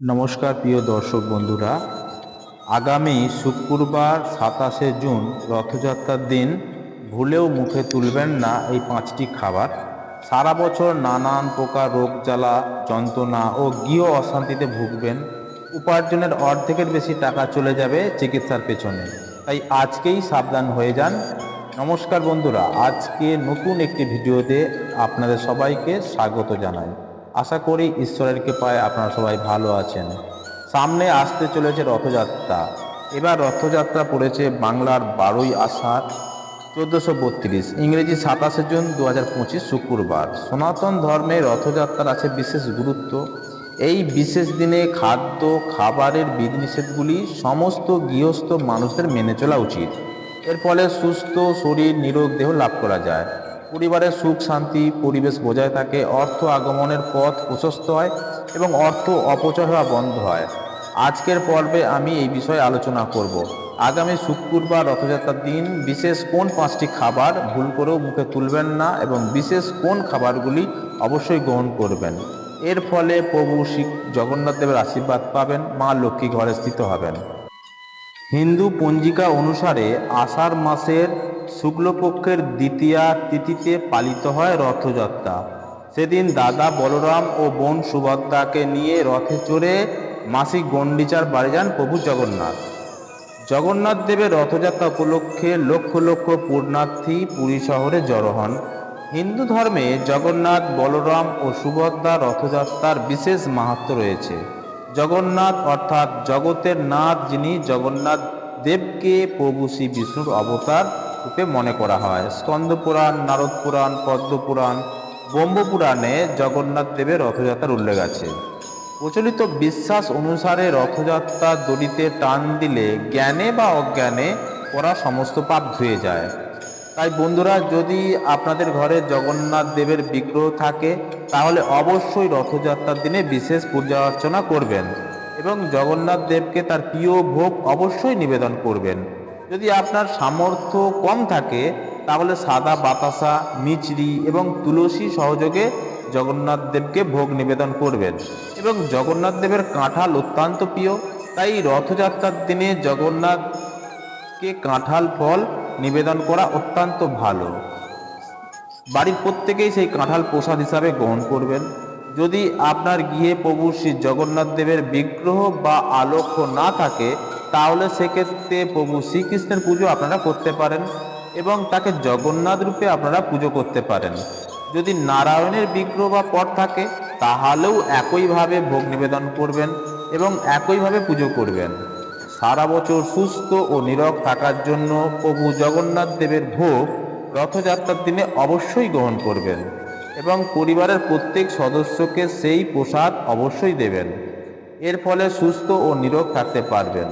নমস্কার, প্রিয় দর্শক বন্ধুরা। আগামী শুক্রবার সাতাশে জুন রথযাত্রার দিন ভুলেও মুখে তুলবেন না এই পাঁচটি খাবার। সারা বছর নানান প্রকার রোগ জ্বালা, যন্ত্রণা ও গৃহ অশান্তিতে ভুগবেন। উপার্জনের অর্ধেকের বেশি টাকা চলে যাবে চিকিৎসার পেছনে। তাই আজকেই সাবধান হয়ে যান। নমস্কার বন্ধুরা, আজকে নতুন একটি ভিডিওতে আপনাদের সবাইকে স্বাগত জানাই। আশা করি ঈশ্বরের কৃপায় আপনারা সবাই ভালো আছেন। সামনে আসতে চলেছে রথযাত্রা। এবার রথযাত্রা পড়েছে বাংলার বারোই আষাঢ়, চোদ্দোশো বত্রিশ। ইংরেজি সাতাশে জুন দু হাজার পঁচিশ শুক্রবার। সনাতন ধর্মে রথযাত্রার আছে বিশেষ গুরুত্ব। এই বিশেষ দিনে খাদ্য, খাবারের বিধিনিষেধগুলি সমস্ত গৃহস্থ মানুষদের মেনে চলা উচিত। এর ফলে সুস্থ শরীর, নিরোগ দেহ লাভ করা যায়। পরিবারের সুখ, শান্তি, পরিবেশ বজায় থাকে, অর্থ আগমনের পথ প্রশস্ত হয় এবং অর্থ অপচয় হওয়া বন্ধ হয়। আজকের পর্বে আমি এই বিষয়ে আলোচনা করব। আগামী শুক্রবার রথযাত্রার দিন বিশেষ কোন পাঁচটি খাবার ভুল করেও মুখে তুলবেন না এবং বিশেষ কোন খাবারগুলি অবশ্যই গ্রহণ করবেন। এর ফলে প্রভু শ্রী জগন্নাথ দেবের আশীর্বাদ পাবেন, মা লক্ষ্মী ঘরে স্থিত হবেন। হিন্দু পঞ্জিকা অনুসারে আষাঢ় মাসের শুক্লপক্ষের দ্বিতীয়া তিথিতে পালিত হয় রথযাত্রা। সেদিন দাদা বলরাম ও বোন সুভদ্রাকে নিয়ে রথে চড়ে মাসিক গণ্ডিচার বাড়ি যান প্রভু জগন্নাথ। জগন্নাথ দেবের রথযাত্রা উপলক্ষে লক্ষ লক্ষ পূর্ণার্থী পুরী শহরে জড়ো হন। হিন্দু ধর্মে জগন্নাথ, বলরাম ও সুভদ্রা রথযাত্রার বিশেষ মাহাত্ম রয়েছে। জগন্নাথ অর্থাৎ জগতের নাথ যিনি জগন্নাথ দেবকে প্রভু শ্রী বিষ্ণুর অবতার রূপে মনে করা হয়। স্কন্দ পুরাণ, নারদ পুরাণ, পদ্ম পুরাণ ব্রহ্মপুরাণে জগন্নাথ দেবের রথযাত্রার উল্লেখ আছে। প্রচলিত বিশ্বাস অনুসারে রথযাত্রা দড়িতে টান দিলে জ্ঞানে বা অজ্ঞানে করা সমস্ত পাপ ধুয়ে যায়। তাই বন্ধুরা, যদি আপনাদের ঘরে জগন্নাথ দেবের বিগ্রহ থাকে, তাহলে অবশ্যই রথযাত্রার দিনে বিশেষ পূজা অর্চনা করবেন এবং জগন্নাথ দেবকে তার প্রিয় ভোগ অবশ্যই নিবেদন করবেন। যদি আপনার সামর্থ্য কম থাকে, তাহলে সাদা বাতাসা মিচড়ি এবং তুলসী সহযোগে জগন্নাথ দেবকে ভোগ নিবেদন করবেন। এবং জগন্নাথ দেবের কাঁঠাল অত্যন্ত প্রিয়, তাই রথযাত্রার দিনে জগন্নাথকে কাঁঠাল ফল নিবেদন করা অত্যন্ত ভালো। বাড়ির প্রত্যেকেই সেই কাঁঠাল প্রসাদ হিসাবে গ্রহণ করবেন। যদি আপনার গৃহে প্রভু শ্রী জগন্নাথ দেবের বিগ্রহ বা আলোক্য না থাকে তাহলে সেক্ষেত্রে প্রভু শ্রীকৃষ্ণের পুজো আপনারা করতে পারেন এবং তাকে জগন্নাথ রূপে আপনারা পুজো করতে পারেন। যদি নারায়ণের বিগ্রহ বা পট থাকে, তাহলেও একইভাবে ভোগ নিবেদন করবেন এবং একইভাবে পুজো করবেন। সারা বছর সুস্থ ও নীরব থাকার জন্য প্রভু জগন্নাথ দেবের ভোগ রথযাত্রার দিনে অবশ্যই গ্রহণ করবেন এবং পরিবারের প্রত্যেক সদস্যকে সেই প্রসাদ অবশ্যই দেবেন। এর ফলে সুস্থ ও নীরব থাকতে পারবেন।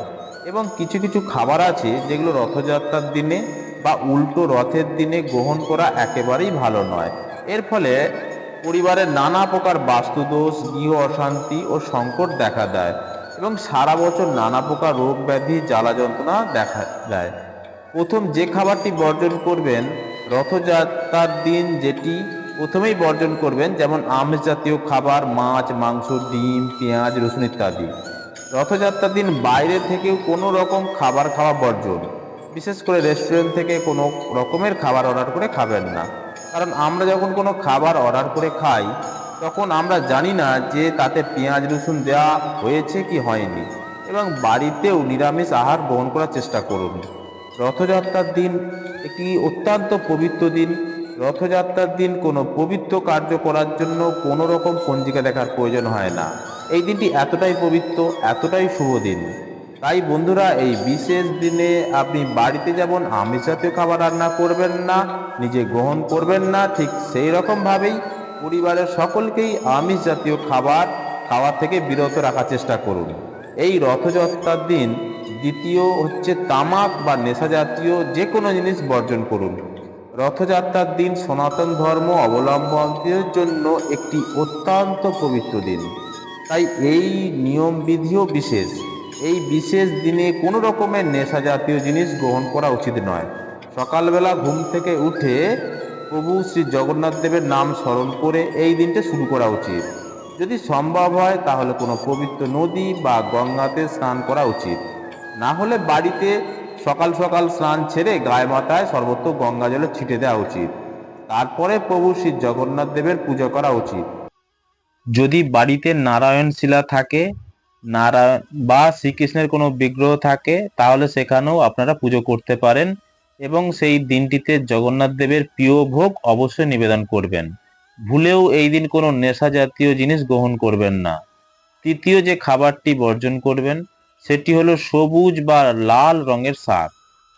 এবং কিছু কিছু খাবার আছে যেগুলো রথযাত্রার দিনে বা উল্টো রথের দিনে গ্রহণ করা একেবারেই ভালো নয়। এর ফলে পরিবারের নানা প্রকার বাস্তুদোষ, গৃহ অশান্তি ও সংকট দেখা দেয় এবং সারা বছর নানা প্রকার রোগ ব্যাধি, জ্বালা যন্ত্রণা দেখা দেয়। প্রথম যে খাবারটি বর্জন করবেন রথযাত্রার দিন যেটি প্রথমেই বর্জন করবেন যেমন আমিষ জাতীয় খাবার, মাছ, মাংস, ডিম, পেঁয়াজ, রসুন ইত্যাদি। রথযাত্রার দিন বাইরে থেকেও কোনো রকম খাবার খাওয়া বর্জন বিশেষ করে রেস্টুরেন্ট থেকে কোনো রকমের খাবার অর্ডার করে খাবেন না। কারণ আমরা যখন কোনো খাবার অর্ডার করে খাই, তখন আমরা জানি না যে তাতে পেঁয়াজ রসুন দেওয়া হয়েছে কি হয়নি। এবং বাড়িতেও নিরামিষ আহার গ্রহণ করার চেষ্টা করুন। রথযাত্রার দিন একটি অত্যন্ত পবিত্র দিন। রথযাত্রার দিন কোনো পবিত্র কার্য করার জন্য কোনো রকম পঞ্জিকা দেখার প্রয়োজন হয় না। এই দিনটি এতটাই পবিত্র, এতটাই শুভ দিন। তাই বন্ধুরা, এই বিশেষ দিনে আপনি বাড়িতে যেমন আমিষ জাতীয় খাবার রান্না করবেন না, নিজে গ্রহণ করবেন না, ঠিক সেই রকমভাবেই পরিবারের সকলকেই আমিষ জাতীয় খাবার খাওয়া থেকে বিরত রাখার চেষ্টা করুন। এই রথযাত্রার দিন দ্বিতীয় হচ্ছে তামাক বা নেশা জাতীয় যে কোনো জিনিস বর্জন করুন। রথযাত্রার দিন সনাতন ধর্ম অবলম্বনদের জন্য একটি অত্যন্ত পবিত্র দিন। তাই এই নিয়ম বিধিও বিশেষ। এই বিশেষ দিনে কোনো রকমের নেশা জাতীয় জিনিস গ্রহণ করা উচিত নয়। সকালবেলা ঘুম থেকে উঠে প্রভু শ্রী জগন্নাথ দেবের নাম স্মরণ করে এই দিনটা শুরু করা উচিত। যদি সম্ভব হয়, তাহলে কোনো পবিত্র নদী বা গঙ্গাতে স্নান করা উচিত। না হলে বাড়িতে সকাল সকাল স্নান ছেড়ে গায়ে মাথায় সর্বত্র গঙ্গা জলে ছিটে দেওয়া উচিত। তারপরে প্রভু শ্রী জগন্নাথ দেবের পুজো করা উচিত। যদি বাড়িতে নারায়ণ শিলা থাকে নারায়ণ বা শ্রীকৃষ্ণের কোনো বিগ্রহ থাকে, তাহলে সেখানেও আপনারা পুজো করতে পারেন এবং সেই দিনটিতে জগন্নাথ দেবের প্রিয় ভোগ অবশ্যই নিবেদন করবেন। ভুলেও এই দিন কোনো নেশা জাতীয় জিনিস গ্রহণ করবেন না। তৃতীয় যে খাবারটি বর্জন করবেন, সেটি হলো সবুজ বা লাল রঙের শাক।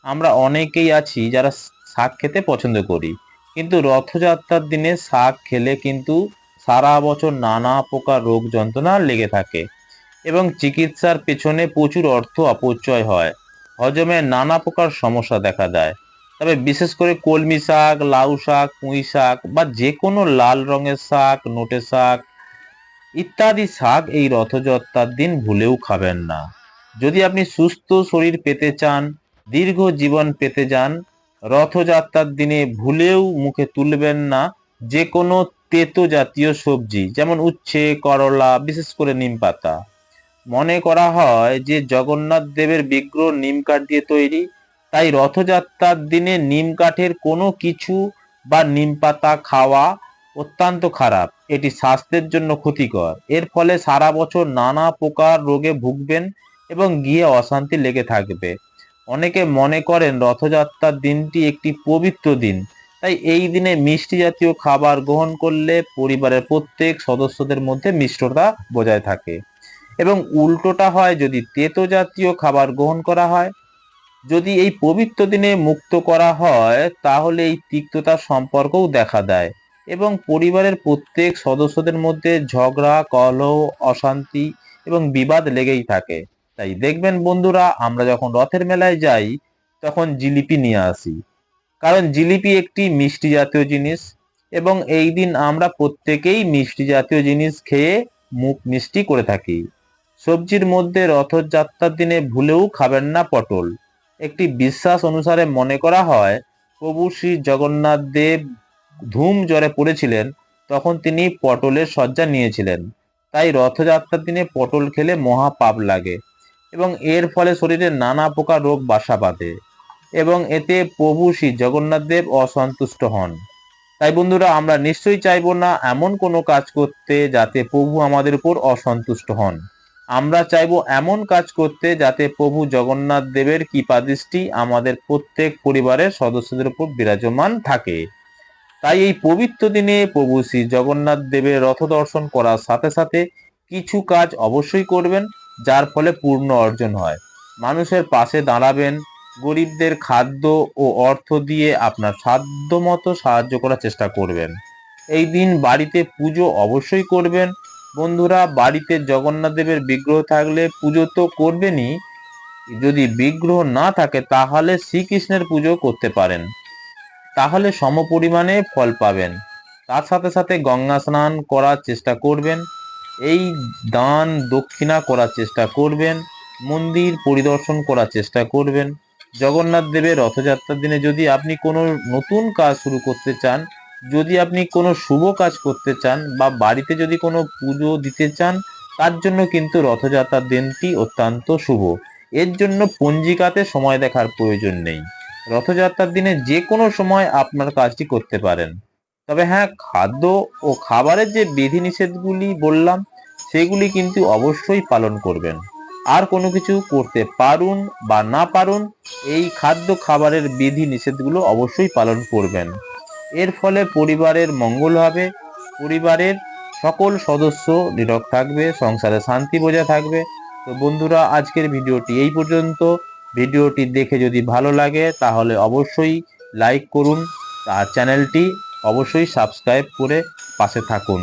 আমরা অনেকেই আছি যারা শাক খেতে পছন্দ করি, কিন্তু রথযাত্রার দিনে শাক খেলে কিন্তু সারা বছর নানা প্রকার রোগ যন্ত্রণা লেগে থাকে এবং চিকিৎসার পেছনে প্রচুর অর্থ অপচয় হয়। হজমে নানা প্রকার সমস্যা দেখা দেয়। তবে বিশেষ করে কলমি শাক, লাউ শাক, পুঁই শাক বা যে কোনো লাল রঙের শাক, নোটে শাক ইত্যাদি শাক এই রথযাত্রার দিন ভুলেও খাবেন না। যদি আপনি সুস্থ শরীর পেতে চান, দীর্ঘ জীবন পেতে যান, রথযাত্রার দিনে ভুলেও মুখে তুলবেন না যে কোনো তেতো জাতীয় সবজি, যেমন উচ্ছে, করলা, বিশেষ করে নিম পাতা। মনে করা হয় যে জগন্নাথ দেবের বিগ্রহ নিম কাঠ দিয়ে তৈরি, তাই রথযাত্রার দিনে নিম কাঠের কোনো কিছু বা নিম পাতা খাওয়া অত্যন্ত খারাপ। এটি স্বাস্থ্যের জন্য ক্ষতিকর। এর ফলে সারা বছর নানা প্রকার রোগে ভুগবেন এবং গিয়ে অশান্তি লেগে থাকবে। অনেকে মনে করেন রথযাত্রার দিনটি একটি পবিত্র দিন। তাই এই দিনে মিষ্টি জাতীয় খাবার গ্রহণ করলে পরিবারের প্রত্যেক সদস্যদের মধ্যে মিষ্টতা বজায় থাকে। এবং উল্টোটা হয় যদি তেতো জাতীয় খাবার গ্রহণ করা হয়। যদি এই পবিত্র দিনে মুক্ত করা হয়, তাহলে এই তিক্ততার সম্পর্কও দেখা দেয়। এবং পরিবারের প্রত্যেক সদস্যদের মধ্যে ঝগড়া, কলহ, অশান্তি এবং বিবাদ লেগেই থাকে। তাই দেখবেন বন্ধুরা, আমরা যখন রথের মেলায় যাই, তখন জিলিপি নিয়ে আসি। কারণ জিলিপি একটি মিষ্টি জাতীয় জিনিস এবং এই দিন আমরা প্রত্যেকেই মিষ্টি জাতীয় জিনিস খেয়ে মুখ মিষ্টি করে থাকি। সবজির মধ্যে রথযাত্রার দিনে ভুলেও খাবেন না পটল। একটি বিশ্বাস অনুসারে মনে করা হয়, প্রভু শ্রী জগন্নাথ দেব ধুম জ্বরে পড়েছিলেন, তখন তিনি পটলের শয্যা নিয়েছিলেন। তাই রথযাত্রার দিনে পটল খেলে মহা পাপ লাগে এবং এর ফলে শরীরে নানা প্রকার রোগ, বাসা বাঁধে। এবং এতে প্রভু শ্রী জগন্নাথ দেব অসন্তুষ্ট হন। তাই বন্ধুরা, আমরা নিশ্চয়ই চাইব না এমন কোনো কাজ করতে যাতে প্রভু আমাদের উপর অসন্তুষ্ট হন। আমরা চাইব এমন কাজ করতে যাতে প্রভু জগন্নাথ দেবের কৃপাদৃষ্টি আমাদের প্রত্যেক পরিবারের সদস্যদের উপর বিরাজমান থাকে। তাই এই পবিত্র দিনে প্রভু শ্রী জগন্নাথ দেবের রথ দর্শন করার সাথে সাথে কিছু কাজ অবশ্যই করবেন, যার ফলে পূর্ণ অর্জন হয়। মানুষের পাশে দাঁড়াবেন গরিবদের খাদ্য ও অর্থ দিয়ে আপনার সাধ্য মতো সাহায্য করার চেষ্টা করবেন। এই দিন বাড়িতে পুজো অবশ্যই করবেন। বন্ধুরা, বাড়িতে জগন্নাথ দেবের বিগ্রহ থাকলে পুজো তো করবেনই। যদি বিগ্রহ না থাকে, তাহলে শ্রীকৃষ্ণের পুজো করতে পারেন। তাহলে সমপরিমাণে ফল পাবেন। তার সাথে সাথে গঙ্গা স্নান করার চেষ্টা করবেন। এই দান দক্ষিণা করার চেষ্টা করবেন। মন্দির পরিদর্শন করার চেষ্টা করবেন। জগন্নাথ দেবের রথযাত্রার দিনে যদি আপনি কোনো নতুন কাজ শুরু করতে চান, যদি আপনি কোনো শুভ কাজ করতে চান বা বাড়িতে যদি কোনো পুজো দিতে চান, তার জন্য কিন্তু রথযাত্রার দিনটি অত্যন্ত শুভ। এর জন্য পঞ্জিকাতে সময় দেখার প্রয়োজন নেই। রথযাত্রার দিনে যে কোনো সময় আপনার কাজটি করতে পারেন। তবে হ্যাঁ খাদ্য ও খাবারের যে বিধিনিষেধগুলি বললাম, সেগুলি কিন্তু অবশ্যই পালন করবেন। আর কোনো কিছু করতে পারুন বা না পারুন, এই খাদ্য খাবারের বিধি নিষেধগুলো অবশ্যই পালন করবেন। এর ফলে পরিবারের মঙ্গল হবে, পরিবারের সকল সদস্য নীরব থাকবে, সংসারে শান্তি বজায় থাকবে। তো বন্ধুরা, আজকের ভিডিওটি এই পর্যন্ত। ভিডিওটি দেখে যদি ভালো লাগে, তাহলে অবশ্যই লাইক করুন, আর চ্যানেলটি অবশ্যই সাবস্ক্রাইব করে পাশে থাকুন।